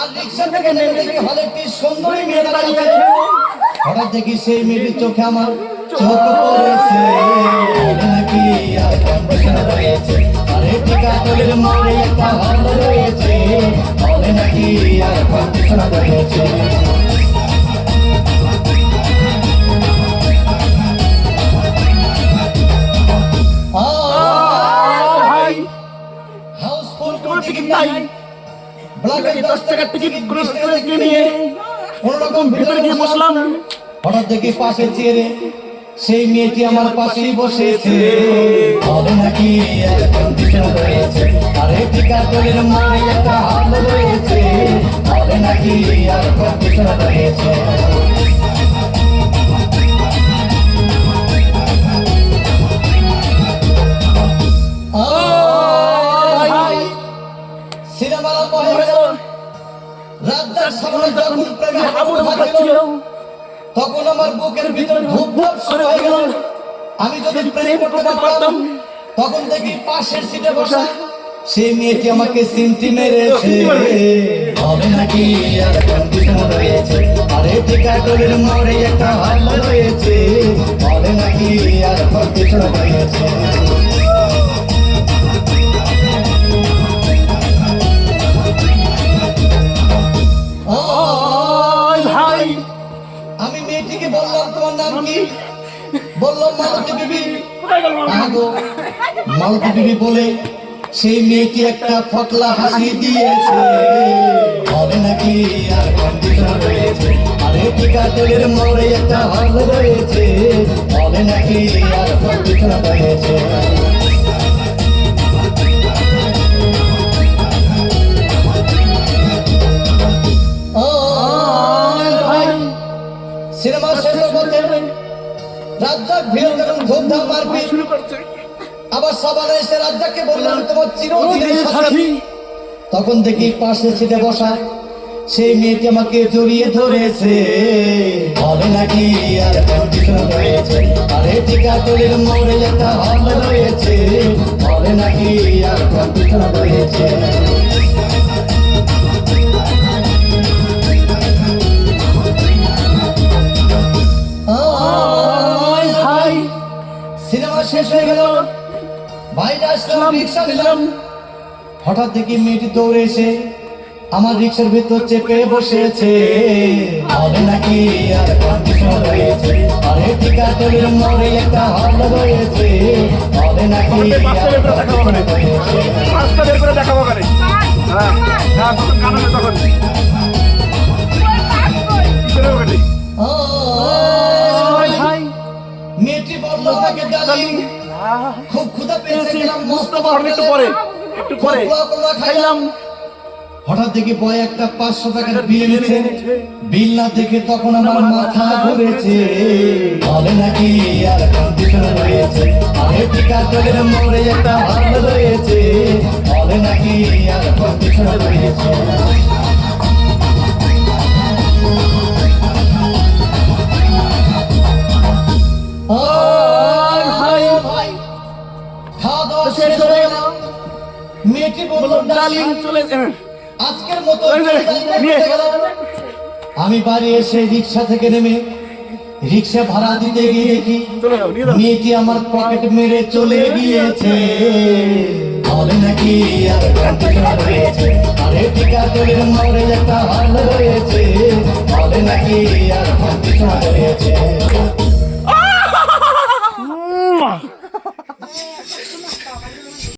আর রিক্সা থেকে নেমে দেখি হলে একটি সুন্দরী মেয়ে দাঁড়িয়ে আছে। হঠাৎ দেখি সেই মেয়েটির চোখে আমার চোখ পড়েছে। নাকি রয়েছে? আরে টিকাতলের মোড়ে একটা হল রয়েছে। বলে নাকি আর কন্ডিশন রয়েছে। ভাই। ব্ল্যাকে দশ টাকার টিকিট করে করে নিয়ে কোন রকম ভেতরে গিয়ে বসলাম। হঠাৎ দেখি পাশে চেয়ে সেই মেয়েটি আমার পাশেই বসেছে। বলে নাকি আর কন্ডিশন রয়েছে আরে টিকাতলের মোড়ে একটা হাল রয়েছে নাকি আর কন্ডিশন রয়েছে রাজ্জার যখন প্রেমে ছিল তখন আমার বুকের ভিতর ধূপ ধূপ শুরু হয়ে গেল। আমি যদি প্রেম করতে পারতাম তখন দেখি পাশের সিটে বসা সেই মেয়েটি আমাকে সিমটি মেরেছে। হবে নাকি আর কন্ডিশন রয়েছে? আরে টিকাটলের মোড়ে একটা হাল রয়েছে হবে নাকি আর রয়েছে আমি বললাম তোমার নাম কি? বললাম মালতী বিবি। আগো মালতী বিবি বলে সেই মেয়েটি একটা ফটলা হাসি দিয়েছে। হবে নাকি আর কন্ডিশন রয়েছে। আরে টিকাতলের মোড়ে একটা হল রয়েছে। হবে নাকি আর কন্ডিশন রয়েছে। রাজ্জাক ভিড় যখন ধুমধাম মারপিট শুরু করছে। আবার সবার এসে রাজ্জাককে বললাম তোমার চিরদিনের সাথী। তখন দেখি পাশে সিটে বসা সেই মেয়েটি আমাকে জড়িয়ে ধরেছে। হবে নাকি আর কন্ডিশন রয়েছে? আরে টিকাতলের মোড়ে একটা হল রয়েছে। হবে নাকি আর কন্ডিশন রয়েছে? শেষ হয়ে গেল। বাইরে আসলাম রিক্সা নিলাম। হঠাৎ দেখি মেয়েটি দৌড়ে এসে আমার রিক্সার ভিতর চেপে বসেছে। হবে নাকি আর কন্ডিশন রয়েছে আরে টিকাতলের মোড়ে একটা হল রয়েছে। হবে নাকি দেখাবো করে হ্যাঁ হ্যাঁ তখন। মেয়েটি বলল তাকে ডার্লিং খুব ক্ষুধা পেয়েছে গেলাম মস্ত বুঝতে একটু পরে একটু পরে খাইলাম। হঠাৎ দেখি বয় একটা পাঁচশো টাকার বিল এনেছে। বিল না দেখে তখন আমার মাথা ঘুরেছে। বলে নাকি আর কন্ডিশন রয়েছে। আরে টিকাতলের মোড়ে একটা হাল রয়েছে। বলে নাকি আর কন্ডিশন রয়েছে। চলে আজকের মতো। আমি বাড়ি এসে রিক্সা থেকে নেমে রিক্সা ভাড়া দিতে গিয়ে দেখি মেয়েটি আমার পকেট মেরে চলে গিয়েছে। বলে নাকি আর রয়েছে আরে টিকাতলের মোড়ে একটা হল রয়েছে। বলে নাকি আর রয়েছে